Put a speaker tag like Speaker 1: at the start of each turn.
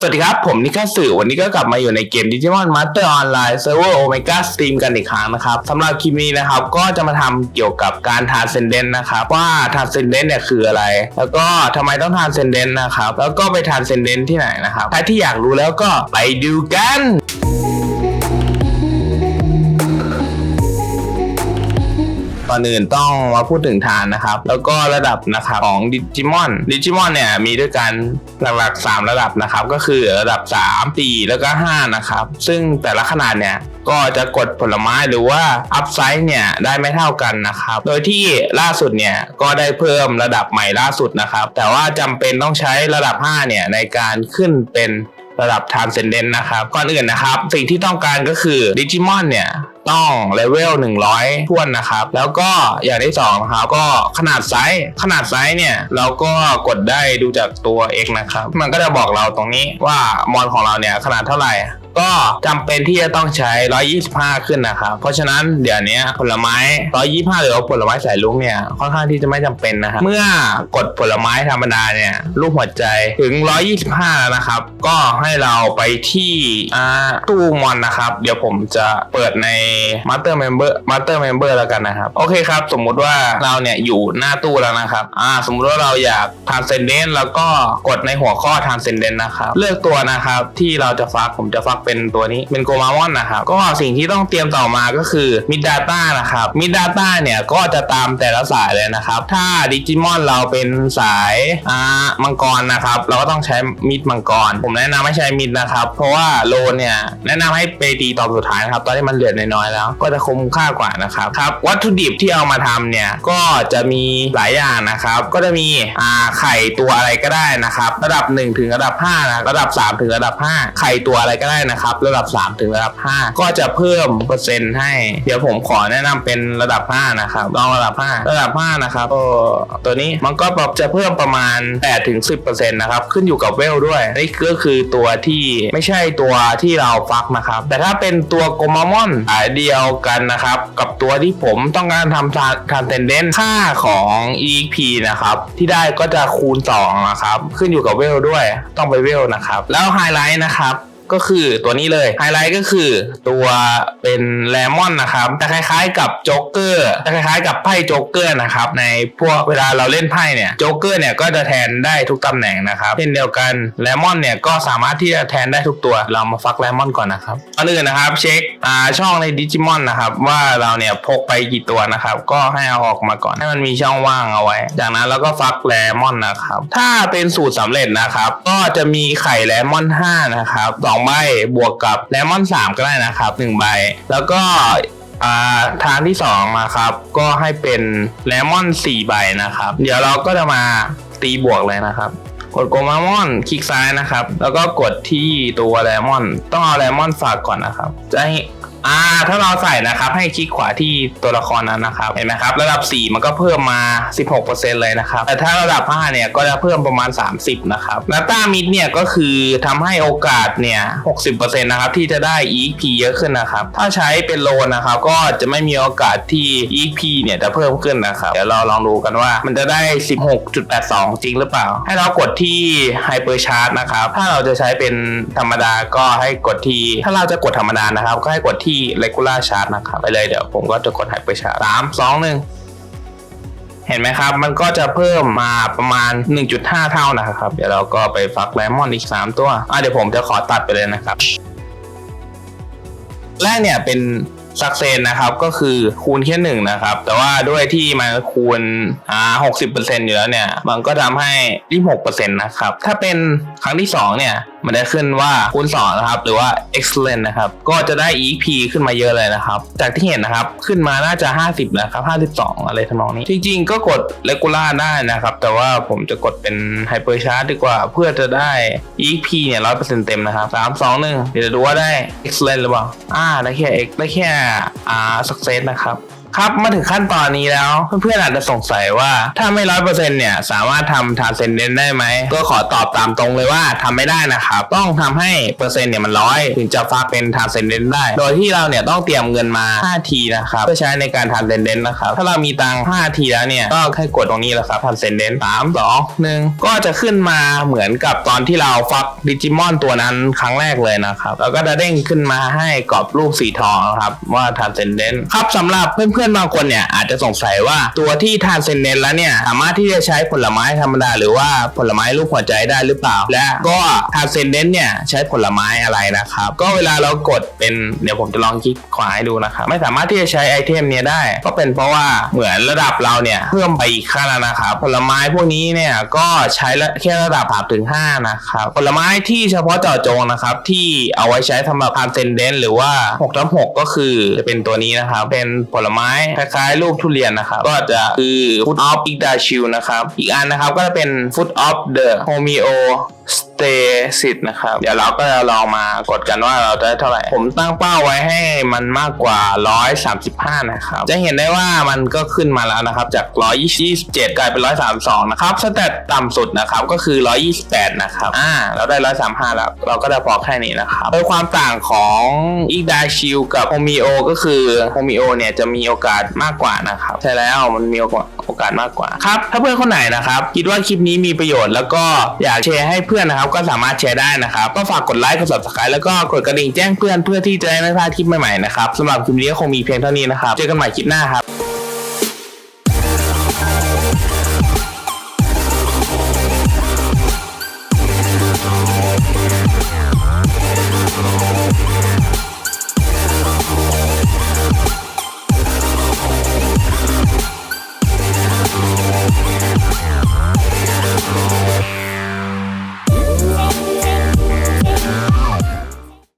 Speaker 1: สวัสดีครับ ผมนิกาสื่อวันนี้ก็กลับมาอยู่ในเกม Digimon Master Online Server Omega Stream กันอีกครั้งนะครับสำหรับคลิปนี้นะครับ ก็จะมาทำเกี่ยวกับการ Transcendent นะครับ ว่า Transcendent เนี่ยคืออะไร แล้วก็ทำไมต้อง Transcendent นะครับ แล้วก็ไป Transcendent ที่ไหนนะครับ ใครที่อยากรู้แล้วก็ไปดูกัน อนอื่นต้องมาพูดถึงฐานนะครับ แล้วก็ระดับนะครับของดิจิมอนดิจิมอนเนี่ยมีด้วยกันหลักๆ 3 ระดับนะครับ ก็คือระดับ 3 4 แล้วก็ 5 นะครับ ซึ่งแต่ละขนาดเนี่ยก็จะกดผลไม้หรือว่าอัพไซด์เนี่ยได้ไม่เท่ากันนะครับ โดยที่ล่าสุดเนี่ยก็ได้เพิ่มระดับใหม่ล่าสุดนะครับ แต่ว่าจำเป็นต้องใช้ระดับ 5 เนี่ยในการขึ้นเป็น ระดับ Transcendent นะครับ ก่อนอื่นนะครับ สิ่งที่ต้องการก็คือดิจิมอนเนี่ยต้องเลเวล100ท้วนนะครับ แล้วก็อย่างที่สองนะครับก็ขนาดไซส์ขนาดไซส์เนี่ย เราก็กดได้ดูจากตัว X นะครับ มันก็จะบอกเราตรงนี้ว่ามอนของเราเนี่ยขนาดเท่าไหร่ ก็จำเป็นที่จะต้องใช้ 125 ขึ้นนะครับ เพราะฉะนั้นเดี๋ยวนี้ผลไม้ 125 หรือว่าผลไม้สายลุงเนี่ยค่อนข้างที่จะไม่จำเป็นนะครับเมื่อกดผลไม้ธรรมดาเนี่ยรูปหัวใจถึง 125แล้วนะครับ ก็ให้เราไปที่ตู้มอนนะครับ เดี๋ยวผมจะเปิดใน Master Member Master Member แล้วกันนะครับ โอเคครับ สมมุติว่าเราเนี่ยอยู่หน้าตู้แล้วนะครับอ่าสมมุติว่าเราอยาก Transcendent แล้วก็กดในหัวข้อ Transcendent นะครับ เลือกตัวนะครับที่เราจะฟักผมจะฟักเป็นตัวนี้เป็นโกมามอนนะครับก็สิ่งที่ต้องเตรียมต่อมาก็คือ Mid Data นะครับ Mid Data เนี่ยก็จะตามแต่ละสายเลยนะครับ ถ้าดิจิมอนเราเป็นสายอ่ามังกรนะครับ เราก็ต้องใช้มิดมังกร ผมแนะนำให้ใช้มิดนะครับ เพราะว่าโลนเนี่ยแนะนำให้ไปตีตอนสุดท้ายนะครับ ตอนที่มันเหลือน้อยๆแล้ว ก็จะคุ้มค่ากว่านะครับครับวัตถุดิบที่เอามาทำเนี่ยก็จะมีหลายอย่างนะครับ ก็จะมีอ่าไข่ตัวอะไรก็ได้นะครับ ระดับ 1 ถึงระดับ5นะระดับ 3 ถึงระดับ 5 ไข่ตัวอะไรก็ได้นะครับระดับ 3 ถึงระดับ 5 ก็จะเพิ่มเปอร์เซ็นต์ให้ เดี๋ยวผมขอแนะนำเป็นระดับ 5 นะครับลองระดับ 5 ระดับ 5 นะครับก็ตัวนี้มันก็แบบจะเพิ่มประมาณ8ถึง10%นะครับขึ้นอยู่กับเวลด้วยนี่ก็คือตัวที่ไม่ใช่ตัวที่เราฟักนะครับ แต่ถ้าเป็นตัวโกมามอนสายเดียวกันนะครับกับตัวที่ผมต้องการทำทานเทนเดนค่าของ EP นะครับที่ได้ก็จะคูณ2นะครับขึ้นอยู่กับเวลด้วยต้องไปเวลนะครับ แล้วไฮไลท์นะครับ ก็คือตัวนี้เลยไฮไลท์ก็คือตัวเป็นแลมอนนะครับจะคล้ายๆ กับโจ๊กเกอร์จะคล้ายๆ กับไพ่โจ๊กเกอร์นะครับในพวกเวลาเราเล่นไพ่เนี่ยโจ๊กเกอร์เนี่ยก็จะแทนได้ทุกตำแหน่งนะครับเช่นเดียวกันแลมอนเนี่ยก็สามารถที่จะแทนได้ทุกตัวเรามาฟักแลมอนก่อนนะครับก่อนอื่นนะครับเช็คอ่าช่องในดิจิมอนนะครับว่าเราเนี่ยพกไปกี่ตัวนะครับก็ให้เอาออกมาก่อนให้มันมีช่องว่างเอาไว้ จากนั้นเราก็ฟักแลมอนนะครับถ้าเป็นสูตรสำเร็จนะครับก็จะมีไข่แลมอน5นะครับสองใบบวกกับเลมอน3ก็ได้นะครับ1ใบ แล้วก็ทางที่2นะครับก็ให้เป็นเลมอน4ใบนะครับ เดี๋ยวเราก็จะมาตีบวกเลยนะครับ กดโกมามอนคลิกซ้ายนะครับ แล้วก็กดที่ตัวเลมอน ต้องเอาเลมอนฝากก่อนนะครับ จะให อ่าถ้าเราใส่นะครับให้คลิกขวาที่ตัวละครนั้นนะครับเห็นไหมครับระดับ 4 มันก็เพิ่มมา 16%เลยนะครับแต่ถ้าระดับ 5 เนี่ยก็จะเพิ่มประมาณ 30 นะครับแล้วต้ามิดเนี่ยก็คือทำให้โอกาสเนี่ย 60%นะครับที่จะได้ E.P เยอะขึ้นนะครับ ถ้าใช้เป็นโลนนะครับก็จะไม่มีโอกาสที่ E.P เนี่ยจะเพิ่มขึ้นนะครับ เดี๋ยวเราลองดูกันว่ามันจะได้ 16.82 จริงหรือเปล่า ให้เรากดที่ไฮเปอร์ชาร์ t นะครับถ้าเราจะใช้เป็นธรรมดาก็ให้กดที่ถ้าเราจะกดธรรมดานะครับ ก็ให้กดที่ regular chart นะครับไปเลยเดี๋ยวผมก็จะกดหายไปอร์ชามสองหนึ่งเห็นไหมครับ มันก็จะเพิ่มมาประมาณ 1.5 เท่านะครับ เดี๋ยวเราก็ไปฟักแลมอนอีก 3 ตัว อะเดี๋ยวผมจะขอตัดไปเลยนะครับ แรกเนี่ยเป็น สักเซนนะครับก็คือคูณแค่หนึ่งนะครับ แต่ว่าด้วยที่มันคูณอ่าหกสิบเปอร์เซ็นต์อยู่แล้วเนี่ยมันก็ทำให้ที่หกเปอร์เซ็นต์นะครับถ้าเป็นครั้งที่สองเนี่ยมันได้ขึ้นว่าคูณสองนะครับหรือว่า excellent นะครับก็จะได้ EP ขึ้นมาเยอะเลยนะครับ จากที่เห็นนะครับขึ้นมาน่าจะ 50นะครับ 52 อะไรทำนองนี้ จริงๆ ก็กด regular ได้นะครับ แต่ว่าผมจะกดเป็น hyper chart ดีกว่า เพื่อจะได้ EP เนี่ย100%เต็มนะครับ 3 2 1 เดี๋ยวจะดูว่าได้ excellent หรือเปล่าอ่าได้แค่ X ได้แค่อ่า success นะครับ ครับมาถึงขั้นตอนนี้แล้ว เพื่อนๆอาจจะสงสัยว่าถ้าไม่ร้อยเปอร์เซ็นต์เนี่ย สามารถทำทาเซนเดนได้ไหม ก็ขอตอบตามตรงเลยว่าทำไม่ได้นะครับ ต้องทำให้เปอร์เซ็นต์เนี่ยมันร้อยถึงจะฟักเป็นทาเซนเดนได้ โดยที่เราเนี่ยต้องเตรียมเงินมา 5 ทีนะครับ เพื่อใช้ในการทาเซนเดนนะครับ ถ้าเรามีตังค์5ทีแล้วเนี่ย ก็แค่กดตรงนี้แหละครับทาเซนเดนสามสองหนึ่งก็จะขึ้นมาเหมือนกับตอนที่เราฟักดิจิมอนตัวนั้นครั้งแรกเลยนะครับ แล้วก็จะเด้งขึ้นมาให้กรอบรูปสีทองนะครับว่าทาเซนเดนครับสำหรับเพื่อนๆบางคนเนี่ยอาจจะสงสัยว่าตัวที่ทานเซนเดนแล้วเนี่ยสามารถที่จะใช้ผลไม้ธรรมดา หรือว่าผลไม้รูปหัวใจได้หรือเปล่า และก็ทานเซนเดนเนี่ยใช้ผลไม้อะไรนะครับ ก็เวลาเรากดเป็นเดี๋ยวผมจะลองคลิกขวาให้ดูนะครับไม่สามารถที่จะใช้ไอเทมเนี้ยได้ ก็เป็นเพราะว่าเหมือนระดับเราเนี่ยเพิ่มไปอีกขั้นแล้วนะครับผลไม้พวกนี้เนี่ยก็ใช้แค่ระดับ3ถึง5นะครับผลไม้ที่เฉพาะเจาะจงนะครับที่เอาไว้ใช้สำหรับทานเซนเดนหรือว่า6ทับ6ก็คือจะเป็นตัวนี้นะครับเป็นผลไม้คล้ายๆรูปทุเรียนนะครับ ก็จะคือ Food of i g d a s h i l นะครับ อีกอันนะครับก็จะเป็น Food of the Homeo s t a s i s นะครับ เดี๋ยวเราก็จะลองมากดกันว่าเราได้เท่าไหร่ ผมตั้งเป้าไว้ให้มันมากกว่า 135 นะครับ จะเห็นได้ว่ามันก็ขึ้นมาแล้วนะครับ จาก 127 กลายเป็น 132 นะครับสเตตต่ำสุดนะครับก็คือ 128 นะครับ อ่า เราได้ 135 แล้ว เราก็จะพอแค่นี้นะครับโดยความต่างของอีกดาชิลกับโฮมิโอก็คือโฮมิโอเนี่ยจะมีโอกาสมากกว่านะครับ ใช่แล้วมันมีโอกาส โอกาสมากกว่าครับถ้าเพื่อนคนไหนนะครับ คิดว่าคลิปนี้มีประโยชน์แล้วก็อยากแชร์ให้เพื่อนนะครับ ก็สามารถแชร์ได้นะครับ ก็ฝากกดไลค์กด subscribe แล้วก็กดกระดิ่งแจ้งเพื่อนเพื่อที่จะได้ไม่พลาดคลิปใหม่ๆนะครับสำหรับคลิปนี้ก็คงมีเพียงเท่านี้นะครับเจอกันใหม่คลิปหน้าครับ